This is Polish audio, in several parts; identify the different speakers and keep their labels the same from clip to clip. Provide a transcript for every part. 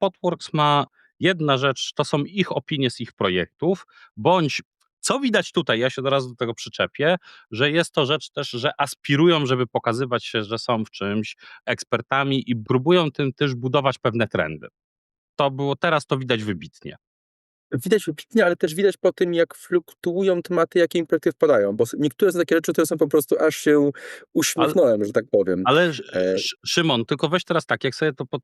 Speaker 1: Potworks ma jedna rzecz, to są ich opinie z ich projektów, bądź co widać tutaj, ja się teraz do tego przyczepię, że jest to rzecz też, że aspirują, żeby pokazywać się, że są w czymś ekspertami i próbują tym też budować pewne trendy. To było teraz, to widać wybitnie.
Speaker 2: Widać wybitnie, ale też widać po tym, jak fluktuują tematy, jakie im projekty wpadają, bo niektóre z takie rzeczy, które są po prostu aż się uśmiechnąłem, że tak powiem.
Speaker 1: Ale
Speaker 2: E,
Speaker 1: Sz- Szymon, tylko weź teraz tak, jak sobie to. Pod...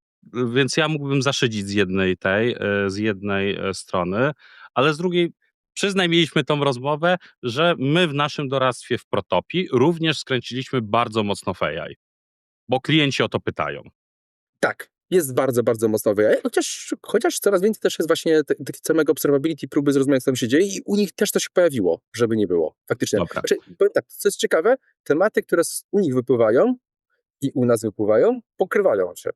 Speaker 1: Więc ja mógłbym zaszydzić z jednej tej, e, z jednej e, strony, ale z drugiej. Przyznaj, mieliśmy tą rozmowę, że my w naszym doradztwie w Protopi również skręciliśmy bardzo mocno w AI, bo klienci o to pytają.
Speaker 2: Tak, jest bardzo, bardzo mocno w AI, chociaż, chociaż coraz więcej też jest właśnie takiego samego observability, próby zrozumienia, co tam się dzieje i u nich też to się pojawiło, żeby nie było, faktycznie.
Speaker 1: Dobra.
Speaker 2: Znaczy, powiem tak, co jest ciekawe, tematy, które u nich wypływają i u nas wypływają, pokrywają się.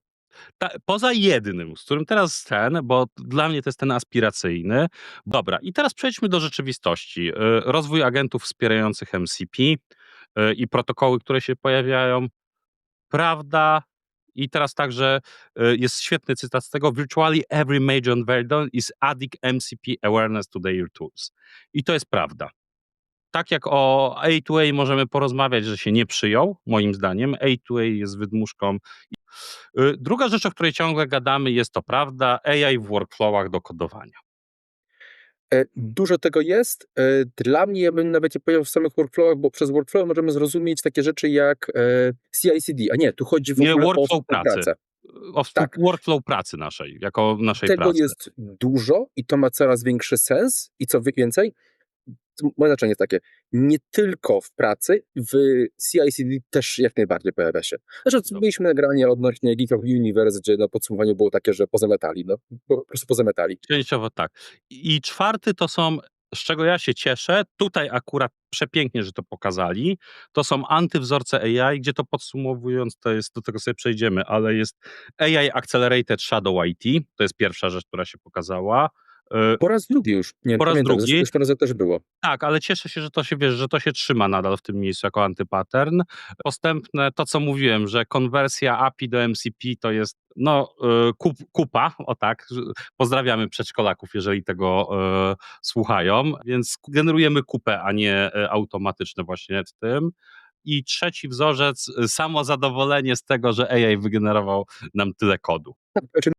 Speaker 1: Ta, poza jednym, z którym teraz ten, bo dla mnie to jest ten aspiracyjny. Dobra, i teraz przejdźmy do rzeczywistości. Y, Rozwój agentów wspierających MCP y, i protokoły, które się pojawiają. Prawda. I teraz także y, jest świetny cytat z tego. Virtually every major vendor is adding MCP awareness to their tools. I to jest prawda. Tak jak o A2A możemy porozmawiać, że się nie przyjął, moim zdaniem. A2A jest wydmuszką Y, Druga rzecz, o której ciągle gadamy, jest to prawda, AI w workflowach do kodowania.
Speaker 2: E, Dużo tego jest. E, Dla mnie, ja bym nawet nie powiedział w samych workflowach, bo przez workflow możemy zrozumieć takie rzeczy jak e, CI/CD, a nie, tu chodzi w
Speaker 1: Nie,
Speaker 2: ogóle o
Speaker 1: workflow pracy.
Speaker 2: współpracę.
Speaker 1: O współ-
Speaker 2: Tak.
Speaker 1: workflow pracy naszej, jako naszej
Speaker 2: Tego
Speaker 1: pracy.
Speaker 2: jest dużo i to ma coraz większy sens i co więcej, moje znaczenie jest takie, nie tylko w pracy, w CI/CD też jak najbardziej pojawia się. Znaczy,
Speaker 1: Dobra.
Speaker 2: mieliśmy nagranie odnośnie GitHub Universe, gdzie na podsumowaniu było takie, że pozametali, no po prostu pozametali.
Speaker 1: Częściowo tak. I czwarty to są, z czego ja się cieszę, tutaj akurat przepięknie, że to pokazali, to są antywzorce AI, gdzie to podsumowując, to jest, do tego sobie przejdziemy, ale jest AI Accelerated Shadow IT, to jest pierwsza rzecz, która się pokazała. Y,
Speaker 2: Po raz drugi już. Nie,
Speaker 1: Po raz
Speaker 2: pamiętam,
Speaker 1: drugi.
Speaker 2: Zresztą razem też było.
Speaker 1: Tak, ale cieszę się, że to się wiesz, że to się trzyma nadal w tym miejscu jako antypattern. Postępne, to co mówiłem, że konwersja API do MCP to jest no y, kup, kupa, o tak. Pozdrawiamy przedszkolaków, jeżeli tego y, słuchają, więc generujemy kupę, a nie y, automatyczne właśnie w tym. I trzeci wzorzec, samo zadowolenie z tego, że AI wygenerował nam tyle kodu.
Speaker 2: Znaczy,